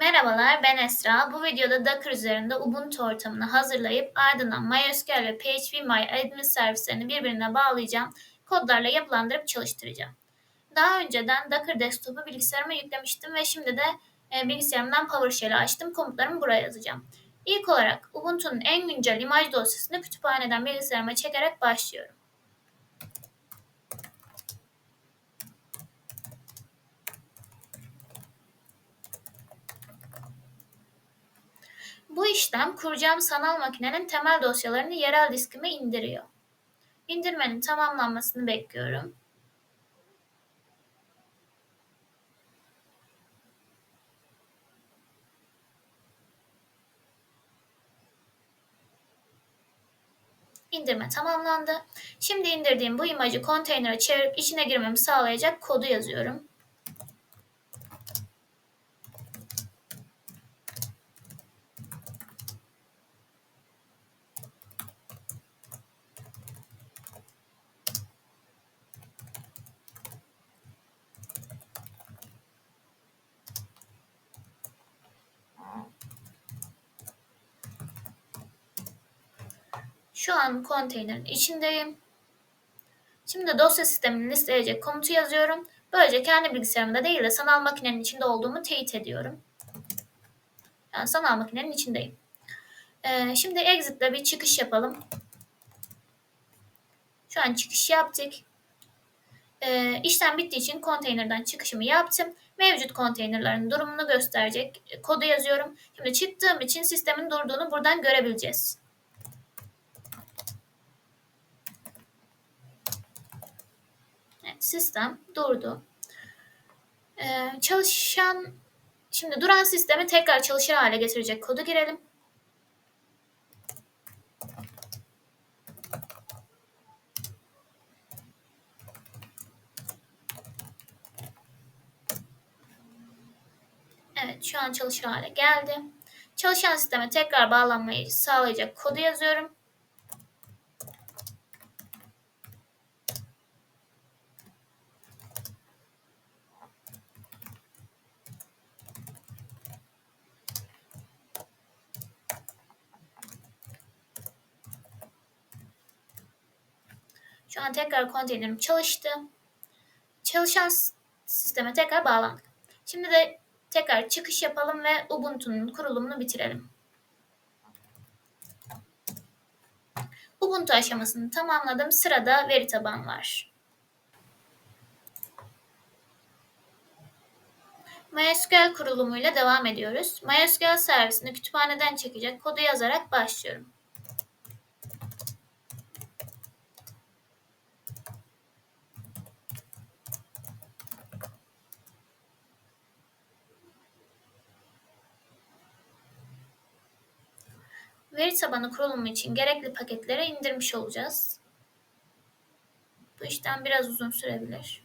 Merhabalar, ben Esra. Bu videoda Docker üzerinde Ubuntu ortamını hazırlayıp ardından MySQL ve PHP servislerini birbirine bağlayacağım. Kodlarla yapılandırıp çalıştıracağım. Daha önceden Docker Desktop'u bilgisayarıma yüklemiştim ve şimdi de e, bilgisayarımdan PowerShell'i açtım. Komutlarımı buraya yazacağım. İlk olarak Ubuntu'nun en güncel imaj dosyasını kütüphaneden bilgisayarıma çekerek başlıyorum. Bu işlem kuracağım sanal makinenin temel dosyalarını yerel diskime indiriyor. İndirmenin tamamlanmasını bekliyorum. İndirme tamamlandı. Şimdi indirdiğim bu imajı konteynere çevirip içine girmemi sağlayacak kodu yazıyorum. Şu an konteynerin içindeyim. Şimdi dosya sistemini listeleyecek komutu yazıyorum. Böylece kendi bilgisayarımda değil de sanal makinenin içinde olduğumu teyit ediyorum. Yani sanal makinenin içindeyim. Ee, şimdi exit ile bir çıkış yapalım. Şu an çıkış yaptık. Ee, işlem bittiği için konteynerden çıkışımı yaptım. Mevcut konteynerlerin durumunu gösterecek kodu yazıyorum. Şimdi çıktığım için sistemin durduğunu buradan görebileceğiz. Sistem durdu. Ee, çalışan şimdi duran sistemi tekrar çalışır hale getirecek kodu girelim. Evet şu an çalışır hale geldi. Çalışan sisteme tekrar bağlanmayı sağlayacak kodu yazıyorum. Şu an tekrar konteynerim çalıştı. Çalışan sisteme tekrar bağlandık. Şimdi de tekrar çıkış yapalım ve Ubuntu'nun kurulumunu bitirelim. Ubuntu aşamasını tamamladım. Sırada veri tabanı var. MySQL kurulumuyla devam ediyoruz. MySQL servisini kütüphaneden çekecek kodu yazarak başlıyorum. Veri tabanı kurulumu için gerekli paketleri indirmiş olacağız. Bu işlem biraz uzun sürebilir.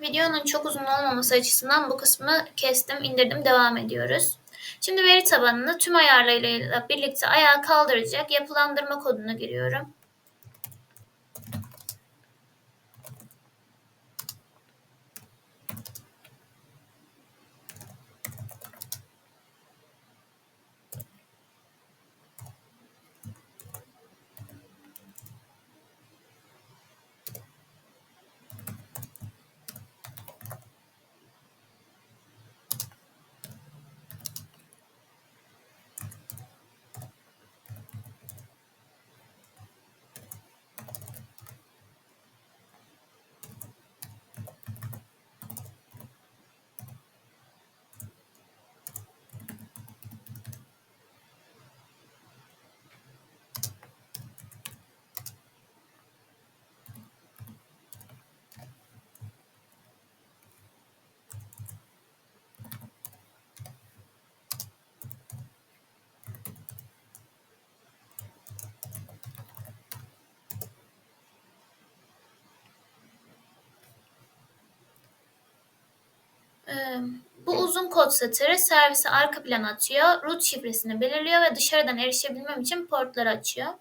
Videonun çok uzun olmaması açısından bu kısmı kestim, indirdim, devam ediyoruz. Şimdi veri tabanını tüm ayarlarıyla birlikte ayağa kaldıracak yapılandırma kodunu giriyorum. Bu uzun kod satırı servise arka plan atıyor, root şifresini belirliyor ve dışarıdan erişebilmem için portları açıyor.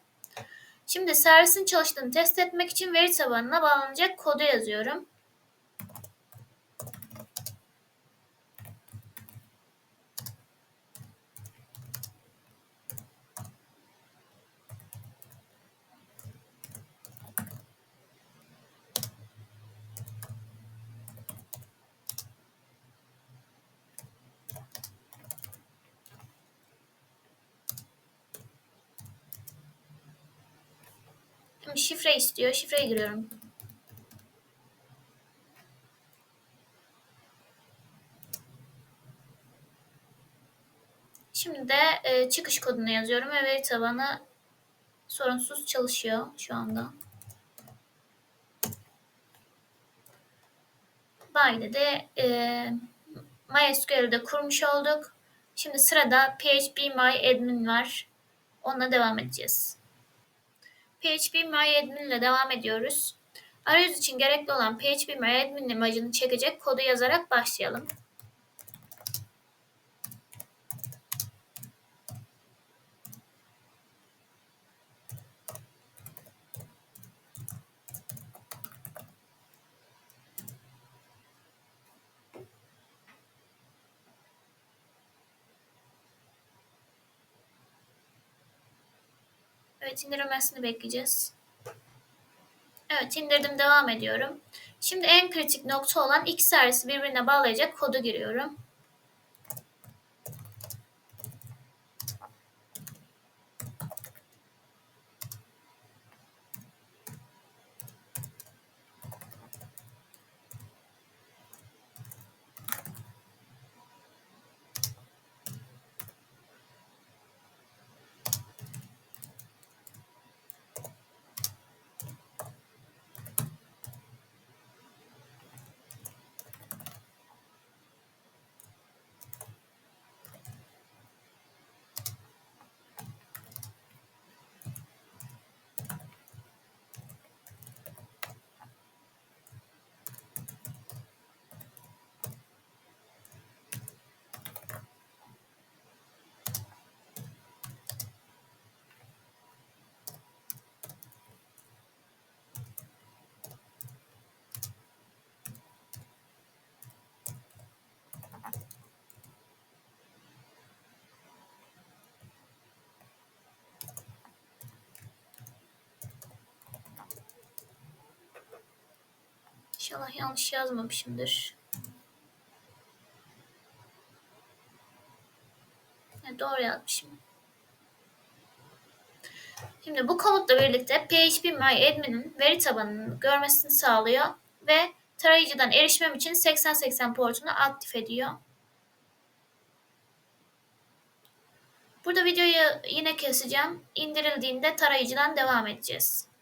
Şimdi servisin çalıştığını test etmek için veri tabanına bağlanacak kodu yazıyorum. Şimdi şifre istiyor. Şifreyi giriyorum. Şimdi de e, çıkış kodunu yazıyorum ve veri tabanı sorunsuz çalışıyor şu anda. Böyle de e, MySQL'ü de kurmuş olduk. Şimdi sırada PHP My var. Onunla devam edeceğiz. PHP My Admin ile devam ediyoruz. Arayüz için gerekli olan PHP My Admin imajını çekecek kodu yazarak başlayalım. Evet indirilmesini bekleyeceğiz. Evet indirdim devam ediyorum. Şimdi en kritik nokta olan iki servisi birbirine bağlayacak kodu giriyorum. İnşallah yanlış yazmamışımdır. Evet, doğru yazmışım. Şimdi bu komutla birlikte phpMyAdmin'in veri tabanını görmesini sağlıyor ve tarayıcıdan erişmem için 8080 portunu aktif ediyor. Burada videoyu yine keseceğim. İndirildiğinde tarayıcıdan devam edeceğiz.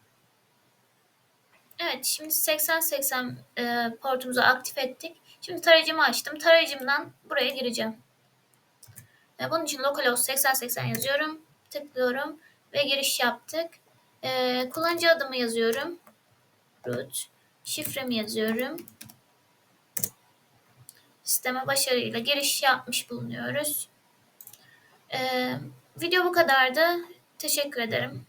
Evet şimdi 8080 e, portumuzu aktif ettik. Şimdi tarayıcımı açtım. Tarayıcımdan buraya gireceğim. E, bunun için localhost 8080 yazıyorum. Tıklıyorum ve giriş yaptık. E, kullanıcı adımı yazıyorum. Root. Şifremi yazıyorum. Sisteme başarıyla giriş yapmış bulunuyoruz. E, video bu kadardı. Teşekkür ederim.